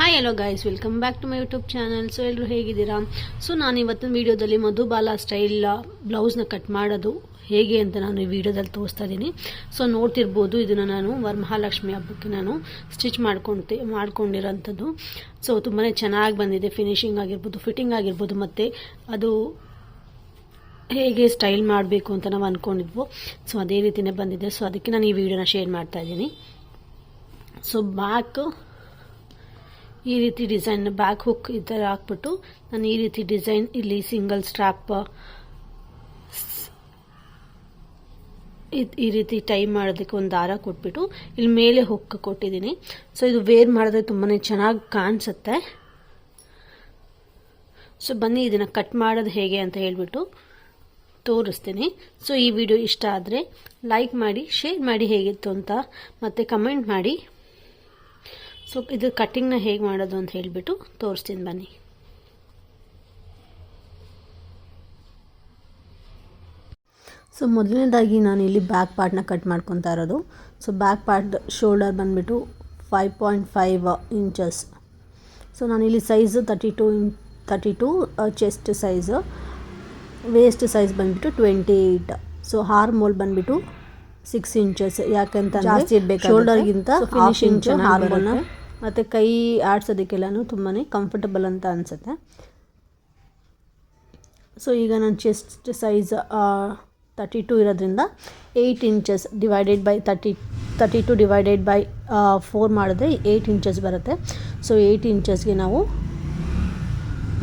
Hi hello guys welcome back to my YouTube channel so ಎಲ್ಲರೂ ಹೇಗಿದ್ದೀರಾ? So ನಾನು ಇವತ್ತಿನ ವಿಡಿಯೋದಲ್ಲಿ ಮಧುಬಾಲ ಸ್ಟೈಲ್ ಬ್ಲೌಸ್ನ ಕಟ್ ಮಾಡೋದು ಹೇಗೆ ಅಂತ ನಾನು ಈ ವಿಡಿಯೋದಲ್ಲಿ ತೋರಿಸ್ತಾ ಇದ್ದೀನಿ. ಸೊ ನೋಡ್ತಿರ್ಬೋದು, ಇದನ್ನು ನಾನು ವರಮಹಾಲಕ್ಷ್ಮಿ ಹಬ್ಬಕ್ಕೆ ನಾನು ಸ್ಟಿಚ್ ಮಾಡ್ಕೊಂತಿ, ಮಾಡ್ಕೊಂಡಿರೋಂಥದ್ದು. ಸೊ ತುಂಬಾ ಚೆನ್ನಾಗಿ ಬಂದಿದೆ. ಫಿನಿಶಿಂಗ್ ಆಗಿರ್ಬೋದು ಫಿಟ್ಟಿಂಗ್ ಆಗಿರ್ಬೋದು, ಮತ್ತು ಅದು ಹೇಗೆ ಸ್ಟೈಲ್ ಮಾಡಬೇಕು ಅಂತ ನಾವು ಅಂದ್ಕೊಂಡಿದ್ವು ಸೊ ಅದೇ ರೀತಿಯೇ ಬಂದಿದೆ. ಸೊ ಅದಕ್ಕೆ ನಾನು ಈ ವಿಡಿಯೋನ ಶೇರ್ ಮಾಡ್ತಾ ಇದ್ದೀನಿ. ಸೊ ಬ್ಯಾಕ್ ಈ ರೀತಿ ಡಿಸೈನ್ ಬ್ಯಾಕ್ ಹುಕ್ ಈ ಥರ ಹಾಕ್ಬಿಟ್ಟು ನಾನು ಈ ರೀತಿ ಡಿಸೈನ್ ಇಲ್ಲಿ ಸಿಂಗಲ್ ಸ್ಟ್ರಾಪ್, ಈ ರೀತಿ ಟೈ ಮಾಡೋದಕ್ಕೆ ಒಂದು ದಾರ ಕೊಟ್ಬಿಟ್ಟು ಇಲ್ಲಿ ಮೇಲೆ ಹುಕ್ ಕೊಟ್ಟಿದ್ದೀನಿ. ಸೊ ಇದು ವೇರ್ ಮಾಡಿದ್ರೆ ತುಂಬಾ ಚೆನ್ನಾಗಿ ಕಾಣಿಸುತ್ತೆ. ಸೊ ಬನ್ನಿ ಇದನ್ನು ಕಟ್ ಮಾಡೋದು ಹೇಗೆ ಅಂತ ಹೇಳಿಬಿಟ್ಟು ತೋರಿಸ್ತೀನಿ. ಸೊ ಈ ವಿಡಿಯೋ ಇಷ್ಟ ಆದರೆ ಲೈಕ್ ಮಾಡಿ ಶೇರ್ ಮಾಡಿ ಹೇಗಿತ್ತು ಅಂತ ಮತ್ತು ಕಮೆಂಟ್ ಮಾಡಿ. ಸೊ ಇದು ಕಟ್ಟಿಂಗ್ನ ಹೇಗೆ ಮಾಡೋದು ಅಂತ ಹೇಳಿಬಿಟ್ಟು ತೋರಿಸ್ತೀನಿ ಬನ್ನಿ. ಸೊ ಮೊದಲನೇದಾಗಿ ನಾನು ಇಲ್ಲಿ ಬ್ಯಾಕ್ ಪಾರ್ಟ್ನ ಕಟ್ ಮಾಡ್ಕೊತಾ ಇರೋದು. ಸೊ ಬ್ಯಾಕ್ ಪಾರ್ಟ್ ಶೋಲ್ಡರ್ ಬಂದುಬಿಟ್ಟು five point five inches so ನಾನಿಲ್ಲಿ size thirty two in thirty two chest size waist size ಬಂದುಬಿಟ್ಟು twenty eight so armhole ಬಂದುಬಿಟ್ಟು ಸಿಕ್ಸ್ ಇಂಚಸ್ ಯಾಕಂತ ಜಾಸ್ತಿ ಇರಬೇಕು ಶೋಲ್ಡರ್ಗಿಂತ ಹಾರ್ ಹಾರ್ಮೋಲ್ನ ಮತ್ತು ಕೈ ಆಡ್ಸೋದಕ್ಕೆಲ್ಲನೂ ತುಂಬಾ ಕಂಫರ್ಟಬಲ್ ಅಂತ ಅನಿಸುತ್ತೆ. ಸೊ ಈಗ ನಾನು ಚೆಸ್ಟ್ ಸೈಜ್ ತರ್ಟಿ ಟು ಇರೋದ್ರಿಂದ eight inches divided by thirty thirty two divided by four ಮಾಡಿದ್ರೆ ಏಯ್ಟ್ ಇಂಚಸ್ ಬರುತ್ತೆ. ಸೊ ಏಯ್ಟ್ ಇಂಚಸ್ಗೆ ನಾವು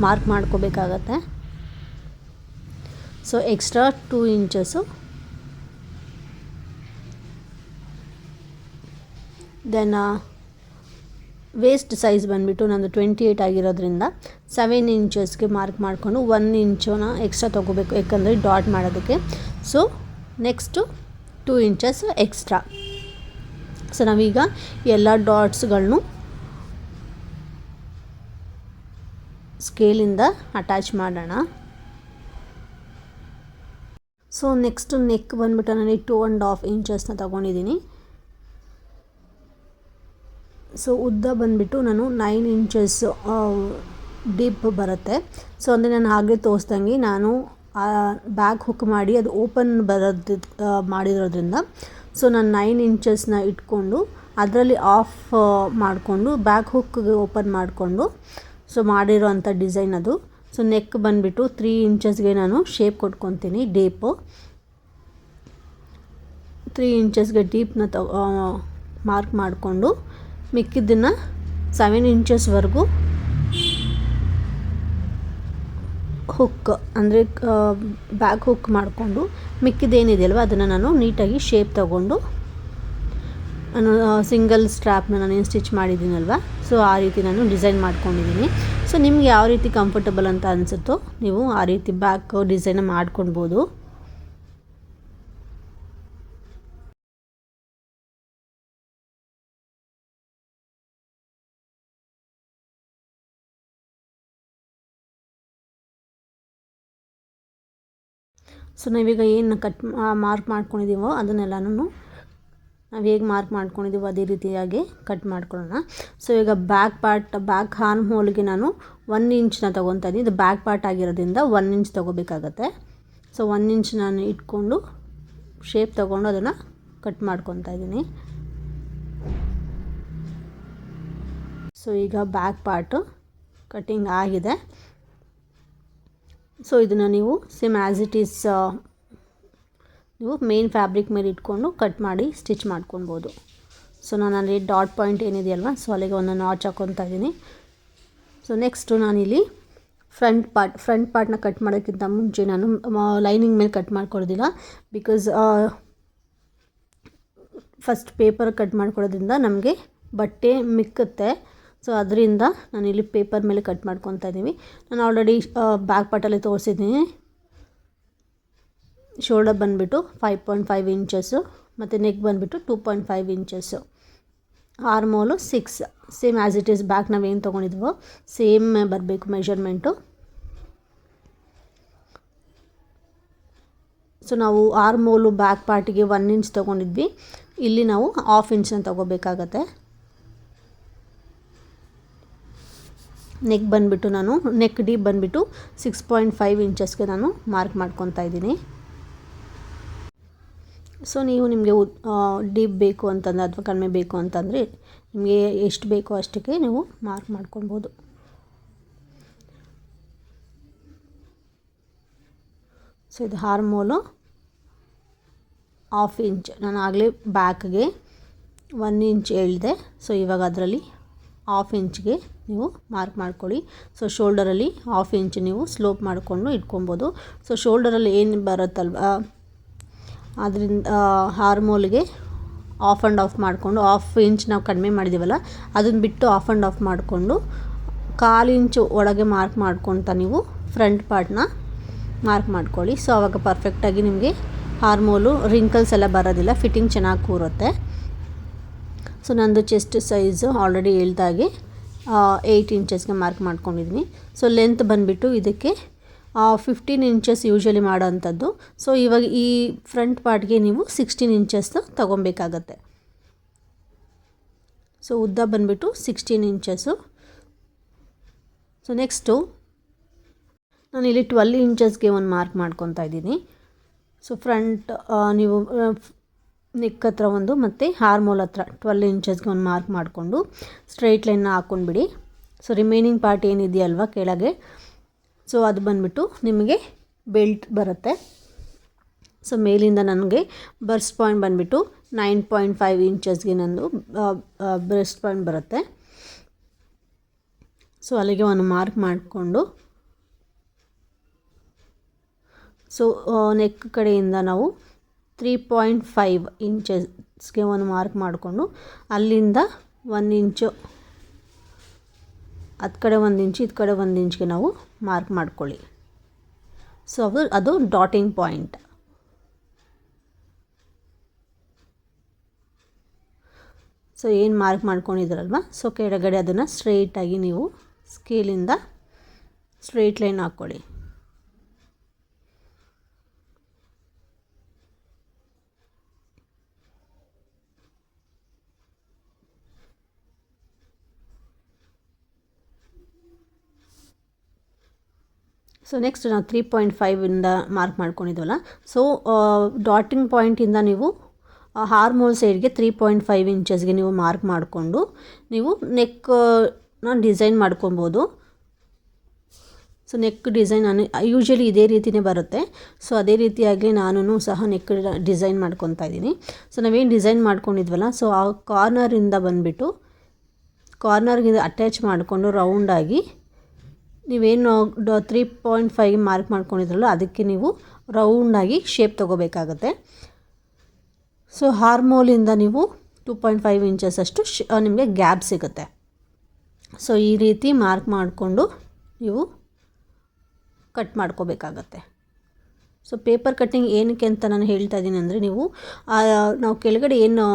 ಮಾರ್ಕ್ ಮಾಡ್ಕೋಬೇಕಾಗತ್ತೆ. So extra two inches then waist size ಬಂದುಬಿಟ್ಟು ನಂದು ಟ್ವೆಂಟಿ ಏಯ್ಟ್ ಆಗಿರೋದ್ರಿಂದ ಸೆವೆನ್ ಇಂಚಸ್ಗೆ ಮಾರ್ಕ್ ಮಾಡಿಕೊಂಡು ಒನ್ ಇಂಚನ ಎಕ್ಸ್ಟ್ರಾ ತೊಗೋಬೇಕು ಯಾಕಂದರೆ ಡಾಟ್ ಮಾಡೋದಕ್ಕೆ. So next two inches extra so ನಾವೀಗ ಎಲ್ಲ ಡಾಟ್ಸ್ಗಳನ್ನು ಸ್ಕೇಲಿಂದ ಅಟ್ಯಾಚ್ ಮಾಡೋಣ. ಸೊ ನೆಕ್ಸ್ಟು ನೆಕ್ ಬಂದ್ಬಿಟ್ಟು ನನಗೆ ಟೂ ಆ್ಯಂಡ್ ಹಾಫ್ ಇಂಚಸ್ನ ತೊಗೊಂಡಿದ್ದೀನಿ. ಸೊ ಉದ್ದ ಬಂದುಬಿಟ್ಟು ನಾನು ನೈನ್ ಇಂಚಸ್ ಡೀಪ್ ಬರುತ್ತೆ. ಸೊ ಅಂದರೆ ನಾನು ಹಾಗೆ ತೋರಿಸ್ದಂಗೆ ನಾನು ಬ್ಯಾಗ್ ಹುಕ್ ಮಾಡಿ ಅದು ಓಪನ್ ಬರೋದು ಮಾಡಿರೋದ್ರಿಂದ. ಸೊ ನಾನು ನೈನ್ ಇಂಚಸ್ನ ಇಟ್ಕೊಂಡು ಅದರಲ್ಲಿ ಆಫ್ ಮಾಡಿಕೊಂಡು ಬ್ಯಾಕ್ ಹುಕ್ಗೆ ಓಪನ್ ಮಾಡಿಕೊಂಡು ಸೊ ಮಾಡಿರೋ ಅಂಥ ಡಿಸೈನ್ ಅದು. ಸೊ ನೆಕ್ ಬಂದುಬಿಟ್ಟು ತ್ರೀ ಇಂಚಸ್ಗೆ ನಾನು ಶೇಪ್ ಕೊಟ್ಕೊತೀನಿ ಡೀಪು ತ್ರೀ ಇಂಚಸ್ಗೆ ಡೀಪ್ನ ತಗೋ ಮಾರ್ಕ್ ಮಾಡಿಕೊಂಡು ಮಿಕ್ಕಿದ್ದನ್ನು ಸೆವೆನ್ ಇಂಚಸ್ವರೆಗೂ ಹುಕ್ ಅಂದರೆ ಬ್ಯಾಕ್ ಹುಕ್ ಮಾಡಿಕೊಂಡು ಮಿಕ್ಕಿದ್ದೇನಿದೆಯಲ್ವ, ಅದನ್ನು ನಾನು ನೀಟಾಗಿ ಶೇಪ್ ತಗೊಂಡು ನಾನು ಸಿಂಗಲ್ ಸ್ಟ್ರಾಪ್ನ ನಾನು ಏನು ಸ್ಟಿಚ್ ಮಾಡಿದ್ದೀನಲ್ವ ಸೊ ಆ ರೀತಿ ನಾನು ಡಿಸೈನ್ ಮಾಡ್ಕೊಂಡಿದ್ದೀನಿ. ಸೊ ನಿಮ್ಗೆ ಯಾವ ರೀತಿ ಕಂಫರ್ಟಬಲ್ ಅಂತ ಅನಿಸುತ್ತೋ ನೀವು ಆ ರೀತಿ ಬ್ಯಾಕ್ ಡಿಸೈನ್ ಮಾಡ್ಕೊಳ್ಬೋದು. ಸೊ ನಾವೀಗ ಏನು ಕಟ್ ಮಾರ್ಕ್ ಮಾಡ್ಕೊಂಡಿದ್ದೀವೋ ಅದನ್ನೆಲ್ಲನೂ ನಾವು ಹೇಗೆ ಮಾರ್ಕ್ ಮಾಡ್ಕೊಂಡಿದ್ದೀವೋ ಅದೇ ರೀತಿಯಾಗಿ ಕಟ್ ಮಾಡ್ಕೊಳ್ಳೋಣ. ಸೊ ಈಗ ಬ್ಯಾಕ್ ಪಾರ್ಟ್ ಬ್ಯಾಕ್ ಹಾರ್ಮ್ ಹೋಲ್ಗೆ ನಾನು ಒನ್ ಇಂಚ್ನ ತೊಗೊತಾ ಇದ್ದೀನಿ. ಇದು ಬ್ಯಾಕ್ ಪಾರ್ಟ್ ಆಗಿರೋದ್ರಿಂದ ಒನ್ ಇಂಚ್ ತೊಗೋಬೇಕಾಗತ್ತೆ. ಸೊ ಒನ್ ಇಂಚ್ ನಾನು ಇಟ್ಕೊಂಡು ಶೇಪ್ ತೊಗೊಂಡು ಅದನ್ನು ಕಟ್ ಮಾಡ್ಕೊತಾ ಇದ್ದೀನಿ. ಸೊ ಈಗ ಬ್ಯಾಕ್ ಪಾರ್ಟು ಕಟ್ಟಿಂಗ್ ಆಗಿದೆ. ಸೊ ಇದನ್ನು ನೀವು ಸೇಮ್ ಆ್ಯಸ್ ಇಟ್ ಈಸ್ ನೀವು ಮೇನ್ ಫ್ಯಾಬ್ರಿಕ್ ಮೇಲೆ ಇಟ್ಕೊಂಡು ಕಟ್ ಮಾಡಿ ಸ್ಟಿಚ್ ಮಾಡ್ಕೊಬೋದು ಸೊ ನಾನು ಅಲ್ಲಿ ಡಾಟ್ ಪಾಯಿಂಟ್ ಏನಿದೆಯಲ್ವ ಸೊ ಅಲ್ಲಿಗೆ ಒಂದು ನಾಚ್ ಹಾಕ್ಕೊತಾ ಇದ್ದೀನಿ. ಸೊ ನೆಕ್ಸ್ಟು ನಾನಿಲ್ಲಿ ಫ್ರಂಟ್ ಪಾರ್ಟ್ ಫ್ರಂಟ್ ಪಾರ್ಟ್ನ ಕಟ್ ಮಾಡೋಕ್ಕಿಂತ ಮುಂಚೆ ನಾನು ಲೈನಿಂಗ್ ಮೇಲೆ ಕಟ್ ಮಾಡ್ಕೊಡೋದಿಲ್ಲ ಬಿಕಾಸ್ ಫಸ್ಟ್ ಪೇಪರ್ ಕಟ್ ಮಾಡ್ಕೊಡೋದ್ರಿಂದ ನಮಗೆ ಬಟ್ಟೆ ಮಿಕ್ಕುತ್ತೆ. ಸೊ ಅದರಿಂದ ನಾನು ಇಲ್ಲಿ ಪೇಪರ್ ಮೇಲೆ ಕಟ್ ಮಾಡ್ಕೊತಾ ಇದ್ದೀವಿ. ನಾನು ಆಲ್ರೆಡಿ ಬ್ಯಾಕ್ ಪಾರ್ಟಲ್ಲಿ ತೋರಿಸಿದ್ದೀನಿ. ಶೋಲ್ಡರ್ ಬಂದುಬಿಟ್ಟು ಫೈವ್ ಪಾಯಿಂಟ್ ಫೈವ್ ಇಂಚಸ್ಸು ಮತ್ತು ನೆಕ್ ಬಂದುಬಿಟ್ಟು two point five inches armhole six same as it is back ನಾವೇನು ತೊಗೊಂಡಿದ್ವೋ ಸೇಮ್ ಬರಬೇಕು ಮೆಷರ್ಮೆಂಟು ಸೊ ನಾವು ಆರ್ಮೋಲು ಬ್ಯಾಕ್ ಪಾರ್ಟಿಗೆ ಒನ್ ಇಂಚ್ ತೊಗೊಂಡಿದ್ವಿ. ಇಲ್ಲಿ ನಾವು ಹಾಫ್ ಇಂಚನ್ನ ತೊಗೋಬೇಕಾಗತ್ತೆ. ನೆಕ್ ಬಂದುಬಿಟ್ಟು ನಾನು ನೆಕ್ ಡೀಪ್ ಬಂದುಬಿಟ್ಟು ಸಿಕ್ಸ್ ಪಾಯಿಂಟ್ ಫೈವ್ ಇಂಚಸ್ಗೆ ನಾನು ಮಾರ್ಕ್ ಮಾಡ್ಕೊತಾ ಇದ್ದೀನಿ. ಸೊ ನೀವು ನಿಮಗೆ ಡೀಪ್ ಬೇಕು ಅಂತಂದರೆ ಅಥವಾ ಕಡಿಮೆ ಬೇಕು ಅಂತಂದರೆ ನಿಮಗೆ ಎಷ್ಟು ಬೇಕೋ ಅಷ್ಟಕ್ಕೆ ನೀವು ಮಾರ್ಕ್ ಮಾಡ್ಕೊಬೋದು ಸೊ ಇದು ಹಾರ್ಮೋಲು ಹಾಫ್ ಇಂಚ್ ನಾನು ಆಗಲೇ ಬ್ಯಾಕ್ಗೆ ಒನ್ ಇಂಚ್ ಹೇಳಿದೆ. ಸೊ ಇವಾಗ ಅದರಲ್ಲಿ ಹಾಫ್ ಇಂಚ್ಗೆ ನೀವು ಮಾರ್ಕ್ ಮಾಡ್ಕೊಳ್ಳಿ. ಸೊ, ಶೋಲ್ಡರಲ್ಲಿ ಹಾಫ್ ಇಂಚ್ ನೀವು ಸ್ಲೋಪ್ ಮಾಡಿಕೊಂಡು ಇಟ್ಕೊಬೋದು. ಸೊ, ಶೋಲ್ಡರಲ್ಲಿ ಏನು ಬರುತ್ತಲ್ವ? ಅದರಿಂದ ಹಾರ್ಮೋಲ್ಗೆ ಆಫ್ ಆ್ಯಂಡ್ ಆಫ್ ಮಾಡಿಕೊಂಡು ಆಫ್ ಇಂಚ್ ನಾವು ಕಡಿಮೆ ಮಾಡಿದ್ದೀವಲ್ಲ ಅದನ್ನು ಬಿಟ್ಟು ಆಫ್ ಆ್ಯಂಡ್ ಆಫ್ ಮಾಡಿಕೊಂಡು, ಕಾಲು ಇಂಚು ಒಳಗೆ ಮಾರ್ಕ್ ಮಾಡ್ಕೊತ ನೀವು ಫ್ರಂಟ್ ಪಾರ್ಟ್ನ ಮಾರ್ಕ್ ಮಾಡ್ಕೊಳ್ಳಿ. ಸೊ ಆವಾಗ ಪರ್ಫೆಕ್ಟಾಗಿ ನಿಮಗೆ ಹಾರ್ಮೋಲು ರಿಂಕಲ್ಸ್ ಎಲ್ಲ ಬರೋದಿಲ್ಲ ಫಿಟ್ಟಿಂಗ್ ಚೆನ್ನಾಗಿ ಕೂರುತ್ತೆ. ಸೊ, ನಂದು ಚೆಸ್ಟ್ ಸೈಜು ಆಲ್ರೆಡಿ ಹೇಳ್ದಾಗೆ ಏಯ್ಟ್ ಇಂಚಸ್ಗೆ ಮಾರ್ಕ್ ಮಾಡ್ಕೊಂಡಿದ್ದೀನಿ ಸೊ ಲೆಂತ್ ಬಂದುಬಿಟ್ಟು ಇದಕ್ಕೆ ಫಿಫ್ಟೀನ್ ಇಂಚಸ್ ಯೂಶ್ವಲಿ ಮಾಡೋವಂಥದ್ದು ಸೊ ಇವಾಗ ಈ ಫ್ರಂಟ್ ಪಾರ್ಟ್ಗೆ ನೀವು ಸಿಕ್ಸ್ಟೀನ್ ಇಂಚಸ್ ತೊಗೊಬೇಕಾಗತ್ತೆ. ಸೊ ಉದ್ದ ಬಂದುಬಿಟ್ಟು ಸಿಕ್ಸ್ಟೀನ್ ಇಂಚಸ್ಸು ಸೊ ನೆಕ್ಸ್ಟು ನಾನು ಇಲ್ಲಿ ಟ್ವೆಲ್ ಇಂಚಸ್ಗೆ ಒಂದು ಮಾರ್ಕ್ ಮಾಡ್ಕೊತಾ ಇದ್ದೀನಿ. ಸೊ ಫ್ರಂಟ್ ನೀವು ನೆಕ್ ಹತ್ರ ಒಂದು ಮತ್ತು ಹಾರ್ಮೋಲ್ ಹತ್ರ ಟ್ವೆಲ್ ಇಂಚಸ್ಗೆ ಒಂದು ಮಾರ್ಕ್ ಮಾಡಿಕೊಂಡು ಸ್ಟ್ರೈಟ್ ಲೈನ್ನ ಹಾಕ್ಕೊಂಡ್ಬಿಡಿ ಸೊ ರಿಮೈನಿಂಗ್ ಪಾರ್ಟ್ ಏನಿದೆಯಲ್ವ ಕೆಳಗೆ? ಸೊ ಅದು ಬಂದುಬಿಟ್ಟು ನಿಮಗೆ ಬೆಲ್ಟ್ ಬರುತ್ತೆ. ಸೊ ಮೇಲಿಂದ ನನಗೆ ಬರ್ಸ್ ಪಾಯಿಂಟ್ ಬಂದುಬಿಟ್ಟು ನೈನ್ ಪಾಯಿಂಟ್ ಫೈವ್ ಇಂಚಸ್ಗೆ ನಂದು ಬ್ರೆಸ್ಟ್ ಪಾಯಿಂಟ್ ಬರುತ್ತೆ. ಸೊ ಅಲ್ಲಿಗೆ ಒಂದು ಮಾರ್ಕ್ ಮಾಡಿಕೊಂಡು. ಸೊ ನೆಕ್ ಕಡೆಯಿಂದ ನಾವು ತ್ರೀ ಪಾಯಿಂಟ್ ಫೈವ್ ಇಂಚಸ್ಗೆ ಒಂದು ಮಾರ್ಕ್ ಮಾಡಿಕೊಂಡು ಅಲ್ಲಿಂದ ಒಂದು ಇಂಚು ಅದು ಕಡೆ ಒಂದು ಇಂಚು ಇದು ಕಡೆ ಒಂದು ಇಂಚ್ಗೆ ನಾವು ಮಾರ್ಕ್ ಮಾಡ್ಕೊಳ್ಳಿ. ಸೊ ಅದು ಅದು ಡಾಟಿಂಗ್ ಪಾಯಿಂಟ್ ಸೊ ಏನು ಮಾರ್ಕ್ ಮಾಡ್ಕೊಂಡಿದ್ರಲ್ವ? ಸೊ ಕೆಳಗಡೆ ಅದನ್ನು ಸ್ಟ್ರೈಟಾಗಿ ನೀವು ಸ್ಕೇಲಿಂದ ಸ್ಟ್ರೈಟ್ ಲೈನ್ ಹಾಕ್ಕೊಳ್ಳಿ. ಸೊ ನೆಕ್ಸ್ಟ್ ನಾವು ತ್ರೀ ಪಾಯಿಂಟ್ ಫೈವಿಂದ ಮಾರ್ಕ್ ಮಾಡ್ಕೊಂಡಿದ್ವಲ್ಲ. ಸೊ ಡಾಟಿಂಗ್ ಪಾಯಿಂಟಿಂದ ನೀವು ಹಾರ್ಮೋಲ್ ಸೈಡ್ಗೆ ತ್ರೀ ಪಾಯಿಂಟ್ ಫೈವ್ ಇಂಚಸ್ಗೆ ನೀವು ಮಾರ್ಕ್ ಮಾಡಿಕೊಂಡು, ನೀವು ನೆಕ್ನ ಡಿಸೈನ್ ಮಾಡ್ಕೊಬೋದು. ಸೊ ನೆಕ್ ಡಿಸೈನ್ ನಾನು ಯೂಶ್ವಲಿ ಇದೇ ರೀತಿಯೇ ಬರುತ್ತೆ. ಸೊ ಅದೇ ರೀತಿಯಾಗಿ ನಾನು ಸಹ ನೆಕ್ ಡಿಸೈನ್ ಮಾಡ್ಕೊತಾ ಇದ್ದೀನಿ. ಸೊ ನಾವೇನು ಡಿಸೈನ್ ಮಾಡ್ಕೊಂಡಿದ್ವಲ್ಲ ಸೊ ಆ ಕಾರ್ನರಿಂದ ಬಂದುಬಿಟ್ಟು ಕಾರ್ನರ್ಗಿಂದ ಅಟ್ಯಾಚ್ ಮಾಡಿಕೊಂಡು ರೌಂಡಾಗಿ ನೀವೇನು ತ್ರೀ ಪಾಯಿಂಟ್ ಫೈವ್ ಮಾರ್ಕ್ ಮಾಡ್ಕೊಂಡಿದ್ರಲ್ಲ, ಅದಕ್ಕೆ ನೀವು ರೌಂಡಾಗಿ ಶೇಪ್ ತೊಗೋಬೇಕಾಗತ್ತೆ. ಸೊ ಹಾರ್ಮೋಲಿಂದ ನೀವು ಟೂ ಪಾಯಿಂಟ್ ಫೈವ್ ಇಂಚಸ್ ಅಷ್ಟು ನಿಮಗೆ ಗ್ಯಾಪ್ ಸಿಗುತ್ತೆ. ಸೊ ಈ ರೀತಿ ಮಾರ್ಕ್ ಮಾಡಿಕೊಂಡು ನೀವು ಕಟ್ ಮಾಡ್ಕೋಬೇಕಾಗತ್ತೆ. ಸೊ ಪೇಪರ್ ಕಟ್ಟಿಂಗ್ ಏನಕ್ಕೆ ಅಂತ ನಾನು ಹೇಳ್ತಾ ಇದ್ದೀನಿ ಅಂದರೆ, ನೀವು ನಾವು ಕೆಳಗಡೆ ಏನು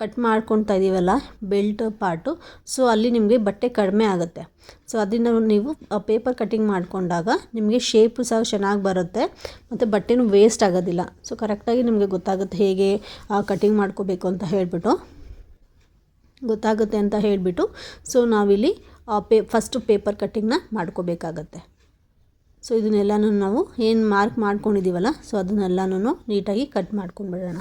ಕಟ್ ಮಾಡ್ಕೊತಾ ಇದ್ದೀವಲ್ಲ ಬೆಲ್ಟ್ ಪಾರ್ಟು ಸೊ ಅಲ್ಲಿ ನಿಮಗೆ ಬಟ್ಟೆ ಕಡಿಮೆ ಆಗುತ್ತೆ. ಸೊ ಅದನ್ನು ನೀವು ಪೇಪರ್ ಕಟ್ಟಿಂಗ್ ಮಾಡಿಕೊಂಡಾಗ ನಿಮಗೆ ಶೇಪು ಸಹ ಚೆನ್ನಾಗಿ ಬರುತ್ತೆ, ಮತ್ತು ಬಟ್ಟೆನೂ ವೇಸ್ಟ್ ಆಗೋದಿಲ್ಲ. ಸೊ ಕರೆಕ್ಟಾಗಿ ನಿಮಗೆ ಗೊತ್ತಾಗುತ್ತೆ ಹೇಗೆ ಕಟ್ಟಿಂಗ್ ಮಾಡ್ಕೋಬೇಕು ಅಂತ ಹೇಳಿಬಿಟ್ಟು. ಗೊತ್ತಾಗುತ್ತೆ ಅಂತ ಹೇಳಿಬಿಟ್ಟು ಸೊ ನಾವಿಲ್ಲಿ ಪೇ ಫಸ್ಟು ಪೇಪರ್ ಕಟ್ಟಿಂಗ್ನ ಮಾಡ್ಕೋಬೇಕಾಗತ್ತೆ. ಸೊ ಇದನ್ನೆಲ್ಲನೂ ನಾವು ಏನು ಮಾರ್ಕ್ ಮಾಡ್ಕೊಂಡಿದ್ದೀವಲ್ಲ ಸೊ ಅದನ್ನೆಲ್ಲನೂ ನೀಟಾಗಿ ಕಟ್ ಮಾಡ್ಕೊಂಡ್ಬಿಡೋಣ.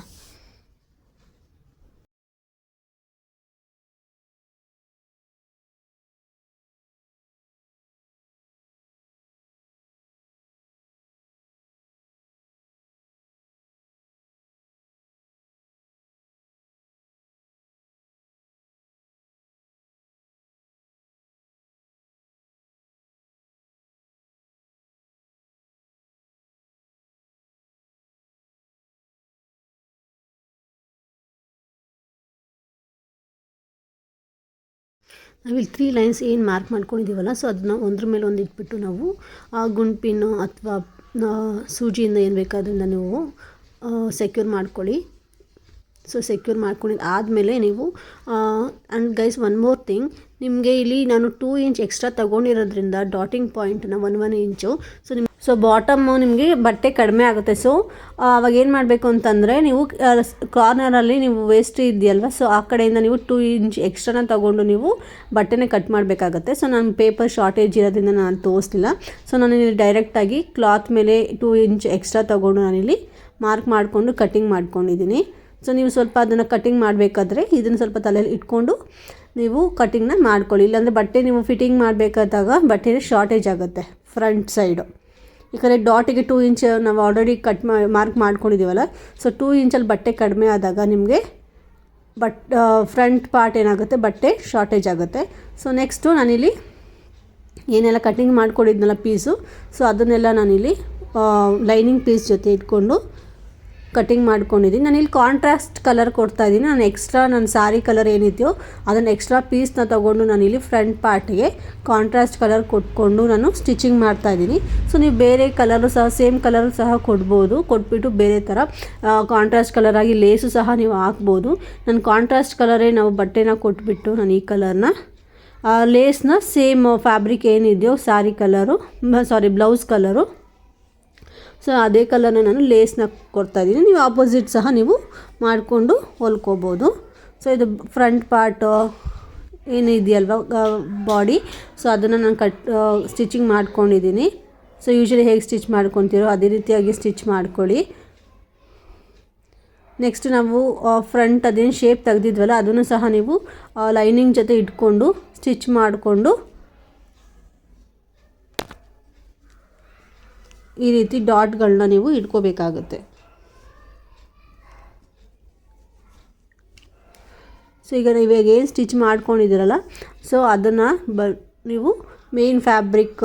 ನಾವಿಲ್ಲಿ ತ್ರೀ ಲೈನ್ಸ್ ಏನು ಮಾರ್ಕ್ ಮಾಡ್ಕೊಂಡಿದ್ದೀವಲ್ಲ ಸೊ ಅದನ್ನ ಒಂದ್ರ ಮೇಲೆ ಒಂದು ಇಟ್ಬಿಟ್ಟು ನಾವು ಆ ಗುಂಪಿನ ಅಥವಾ ಸೂಜಿಯಿಂದ ಏನು ಬೇಕಾದ್ರಿಂದ ನೀವು ಸೆಕ್ಯೂರ್ ಮಾಡ್ಕೊಳ್ಳಿ. ಸೊ ಸೆಕ್ಯೂರ್ ಮಾಡ್ಕೊಂಡಿದ್ದು ಆದಮೇಲೆ ನೀವು and guys one more thing ನಿಮಗೆ ಇಲ್ಲಿ ನಾನು ಟೂ ಇಂಚ್ ಎಕ್ಸ್ಟ್ರಾ ತೊಗೊಂಡಿರೋದ್ರಿಂದ ಡಾಟಿಂಗ್ ಪಾಯಿಂಟ್ನ ಒನ್ ಒನ್ ಇಂಚು ಸೊ ನಿಮ್ಮ ಸೊ ಬಾಟಮ್ಮು ನಿಮಗೆ ಬಟ್ಟೆ ಕಡಿಮೆ ಆಗುತ್ತೆ. ಸೊ ಅವಾಗ ಏನು ಮಾಡಬೇಕು ಅಂತಂದರೆ ನೀವು ಕಾರ್ನರಲ್ಲಿ ನೀವು ವೇಸ್ಟ್ ಇದೆಯಲ್ವ ಸೊ ಆ ಕಡೆಯಿಂದ ನೀವು ಟೂ ಇಂಚ್ ಎಕ್ಸ್ಟ್ರಾನ ತೊಗೊಂಡು ನೀವು ಬಟ್ಟೆನ ಕಟ್ ಮಾಡಬೇಕಾಗತ್ತೆ. ಸೊ ನಾನು ಪೇಪರ್ ಶಾರ್ಟೇಜ್ ಇರೋದ್ರಿಂದ ನಾನು ತೋರಿಸ್ಲಿಲ್ಲ. ಸೊ ನಾನು ಇಲ್ಲಿ ಡೈರೆಕ್ಟಾಗಿ ಕ್ಲಾತ್ ಮೇಲೆ ಟೂ ಇಂಚ್ ಎಕ್ಸ್ಟ್ರಾ ತೊಗೊಂಡು ನಾನಿಲ್ಲಿ ಮಾರ್ಕ್ ಮಾಡಿಕೊಂಡು ಕಟ್ಟಿಂಗ್ ಮಾಡ್ಕೊಂಡಿದ್ದೀನಿ. ಸೊ ನೀವು ಸ್ವಲ್ಪ ಅದನ್ನು ಕಟ್ಟಿಂಗ್ ಮಾಡಬೇಕಾದ್ರೆ ಇದನ್ನು ಸ್ವಲ್ಪ ತಲೆಯಲ್ಲಿ ಇಟ್ಕೊಂಡು ನೀವು ಕಟ್ಟಿಂಗ್ನ ಮಾಡ್ಕೊಳ್ಳಿ. ಇಲ್ಲಾಂದರೆ ಬಟ್ಟೆ ನೀವು ಫಿಟ್ಟಿಂಗ್ ಮಾಡಬೇಕಾದಾಗ ಬಟ್ಟೆ ಶಾರ್ಟೇಜ್ ಆಗುತ್ತೆ ಫ್ರಂಟ್ ಸೈಡು ಯಾಕಂದರೆ ಡಾಟಿಗೆ ಟೂ ಇಂಚ್ ನಾವು ಆಲ್ರೆಡಿ ಕಟ್ ಮಾರ್ಕ್ ಮಾಡ್ಕೊಂಡಿದ್ದೀವಲ್ಲ ಸೊ ಟೂ ಇಂಚಲ್ಲಿ ಬಟ್ಟೆ ಕಡಿಮೆ ಆದಾಗ ನಿಮಗೆ ಬಟ್ ಫ್ರಂಟ್ ಪಾರ್ಟ್ ಏನಾಗುತ್ತೆ? ಬಟ್ಟೆ ಶಾರ್ಟೇಜ್ ಆಗುತ್ತೆ. ಸೊ ನೆಕ್ಸ್ಟು ನಾನಿಲ್ಲಿ ಏನೆಲ್ಲ ಕಟ್ಟಿಂಗ್ ಮಾಡ್ಕೊಂಡಿದ್ನಲ್ಲ ಪೀಸು ಸೊ ಅದನ್ನೆಲ್ಲ ನಾನಿಲ್ಲಿ ಲೈನಿಂಗ್ ಪೀಸ್ ಜೊತೆ ಇಟ್ಕೊಂಡು ಕಟ್ಟಿಂಗ್ ಮಾಡ್ಕೊಂಡಿದ್ದೀನಿ. ನಾನು ಇಲ್ಲಿ ಕಾಂಟ್ರಾಸ್ಟ್ ಕಲರ್ ಕೊಡ್ತಾ ಇದ್ದೀನಿ. ನಾನು ಎಕ್ಸ್ಟ್ರಾ ನನ್ನ ಸಾರಿ ಕಲರ್ ಏನಿದೆಯೋ ಅದನ್ನು ಎಕ್ಸ್ಟ್ರಾ ಪೀಸ್ನ ತೊಗೊಂಡು ನಾನು ಇಲ್ಲಿ ಫ್ರಂಟ್ ಪಾರ್ಟಿಗೆ ಕಾಂಟ್ರಾಸ್ಟ್ ಕಲರ್ ಕೊಟ್ಕೊಂಡು ನಾನು ಸ್ಟಿಚಿಂಗ್ ಮಾಡ್ತಾ ಇದ್ದೀನಿ. ಸೊ ನೀವು ಬೇರೆ ಕಲರು ಸಹ ಸೇಮ್ ಕಲರ್ ಸಹ ಕೊಡ್ಬೋದು. ಕೊಟ್ಬಿಟ್ಟು ಬೇರೆ ಥರ ಕಾಂಟ್ರಾಸ್ಟ್ ಕಲರ್ ಆಗಿ ಲೇಸು ಸಹ ನೀವು ಹಾಕ್ಬೋದು. ನಾನು ಕಾಂಟ್ರಾಸ್ಟ್ ಕಲರೇ ನಾವು ಬಟ್ಟೆನ ಕೊಟ್ಬಿಟ್ಟು ನಾನು ಈ ಕಲರ್ನ ಲೇಸ್ನ ಸೇಮ್ ಫ್ಯಾಬ್ರಿಕ್ ಏನಿದೆಯೋ sari colour sorry blouse colour so ಅದೇ ಕಲರ್ನ ನಾನು ಲೇಸ್ನ ಕೊಡ್ತಾಯಿದ್ದೀನಿ ನೀವು ಆಪೋಸಿಟ್ ಸಹ ನೀವು ಮಾಡಿಕೊಂಡು ಹೊಲ್ಕೋಬೋದು. ಸೊ ಇದು ಫ್ರಂಟ್ ಪಾರ್ಟು ಏನಿದೆಯಲ್ವ ಬಾಡಿ ಸೊ ಅದನ್ನು ನಾನು ಕಟ್ ಸ್ಟಿಚಿಂಗ್ ಮಾಡ್ಕೊಂಡಿದ್ದೀನಿ. ಸೊ ಯೂಶ್ವಲಿ ಹೇಗೆ ಸ್ಟಿಚ್ ಮಾಡ್ಕೊತೀರೋ ಅದೇ ರೀತಿಯಾಗಿ ಸ್ಟಿಚ್ ಮಾಡ್ಕೊಳ್ಳಿ. ನೆಕ್ಸ್ಟ್ ನಾವು ಫ್ರಂಟ್ ಅದೇನು ಶೇಪ್ ತೆಗೆದಿದ್ವಲ್ಲ, ಅದನ್ನು ಸಹ ನೀವು ಲೈನಿಂಗ್ ಜೊತೆ ಇಟ್ಕೊಂಡು ಸ್ಟಿಚ್ ಮಾಡಿಕೊಂಡು ಈ ರೀತಿ ಡಾಟ್ಗಳನ್ನ ನೀವು ಇಟ್ಕೋಬೇಕಾಗುತ್ತೆ. ಸೊ ಈಗ ನೀವು ಏನು ಸ್ಟಿಚ್ ಮಾಡ್ಕೊಂಡಿದ್ದೀರಲ್ಲ ಸೊ ಅದನ್ನು ಬ, ನೀವು ಮೇನ್ ಫ್ಯಾಬ್ರಿಕ್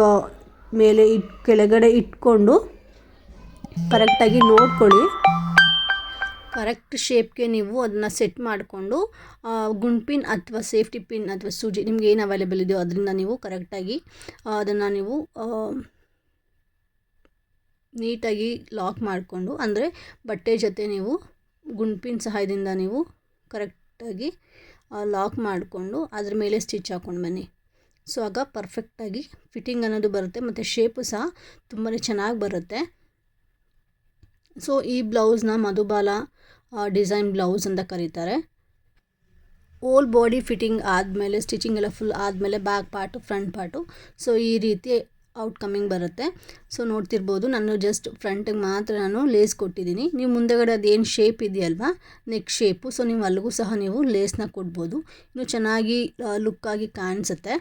ಮೇಲೆ ಇಟ್, ಕೆಳಗಡೆ ಇಟ್ಕೊಂಡು ಕರೆಕ್ಟಾಗಿ ನೋಡ್ಕೊಳ್ಳಿ. ಕರೆಕ್ಟ್ ಶೇಪ್ಗೆ ನೀವು ಅದನ್ನು ಸೆಟ್ ಮಾಡಿಕೊಂಡು ಗುಂಡ್ಪಿನ್ ಅಥವಾ ಸೇಫ್ಟಿ ಪಿನ್ ಅಥವಾ ಸೂಜಿ ನಿಮ್ಗೆ ಏನು ಅವೈಲೇಬಲ್ ಇದೆಯೋ ಅದರಿಂದ ನೀವು ಕರೆಕ್ಟಾಗಿ ಅದನ್ನು ನೀವು ನೀಟಾಗಿ ಲಾಕ್ ಮಾಡಿಕೊಂಡು, ಅಂದರೆ ಬಟ್ಟೆ ಜೊತೆ ನೀವು ಗುಂಪಿನ ಸಹಾಯದಿಂದ ನೀವು ಕರೆಕ್ಟಾಗಿ ಲಾಕ್ ಮಾಡಿಕೊಂಡು ಅದ್ರ ಮೇಲೆ ಸ್ಟಿಚ್ ಹಾಕ್ಕೊಂಡು ಬನ್ನಿ. ಸೊ, ಆಗ ಪರ್ಫೆಕ್ಟಾಗಿ ಫಿಟ್ಟಿಂಗ್ ಅನ್ನೋದು ಬರುತ್ತೆ, ಮತ್ತು ಶೇಪು ಸಹ ತುಂಬಾ ಚೆನ್ನಾಗಿ ಬರುತ್ತೆ. ಸೊ, ಈ ಬ್ಲೌಸ್ನ ಮಧುಬಾಲ ಡಿಸೈನ್ ಬ್ಲೌಸ್ ಅಂತ ಕರೀತಾರೆ. ಓಲ್ ಬಾಡಿ ಫಿಟ್ಟಿಂಗ್ ಆದಮೇಲೆ, ಸ್ಟಿಚಿಂಗ್ ಎಲ್ಲ ಫುಲ್ ಆದಮೇಲೆ, back part, front part. So, ಈ ರೀತಿ ಔಟ್ಕಮಿಂಗ್ ಬರುತ್ತೆ. ಸೊ ನೋಡ್ತಿರ್ಬೋದು, ನಾನು ಜಸ್ಟ್ ಫ್ರಂಟಿಗೆ ಮಾತ್ರ ನಾನು ಲೇಸ್ ಕೊಟ್ಟಿದ್ದೀನಿ. ನೀವು ಮುಂದೆಗಡೆ ಅದೇನು ಶೇಪ್ ಇದೆಯಲ್ವಾ? ನೆಕ್ ಶೇಪು ಸೊ ನೀವು ಅಲ್ಲಿಗೂ ಸಹ ನೀವು ಲೇಸ್ನ ಕೊಡ್ಬೋದು. ಇನ್ನು ಚೆನ್ನಾಗಿ ಲುಕ್ಕಾಗಿ ಕಾಣಿಸುತ್ತೆ.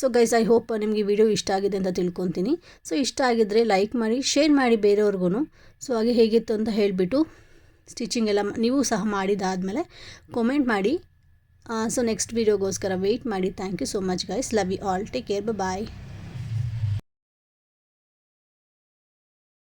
ಸೊ ಗೈಸ್ ಐ ಹೋಪ್ ನಿಮಗೆ ವಿಡಿಯೋ ಇಷ್ಟ ಆಗಿದೆ ಅಂತ ತಿಳ್ಕೊತೀನಿ. ಸೊ ಇಷ್ಟ ಆಗಿದ್ದರೆ ಲೈಕ್ ಮಾಡಿ ಶೇರ್ ಮಾಡಿ ಬೇರೆಯವ್ರಿಗೂ ಸೊ ಹಾಗೆ ಹೇಗಿತ್ತು ಅಂತ ಹೇಳಿಬಿಟ್ಟು ಸ್ಟಿಚಿಂಗ್ ಎಲ್ಲ ನೀವು ಸಹ ಮಾಡಿದಾದಮೇಲೆ ಕಾಮೆಂಟ್ ಮಾಡಿ. ಸೊ ನೆಕ್ಸ್ಟ್ ವೀಡಿಯೋಗೋಸ್ಕರ ವೆಯ್ಟ್ ಮಾಡಿ. Thank you so much guys love you all take care bye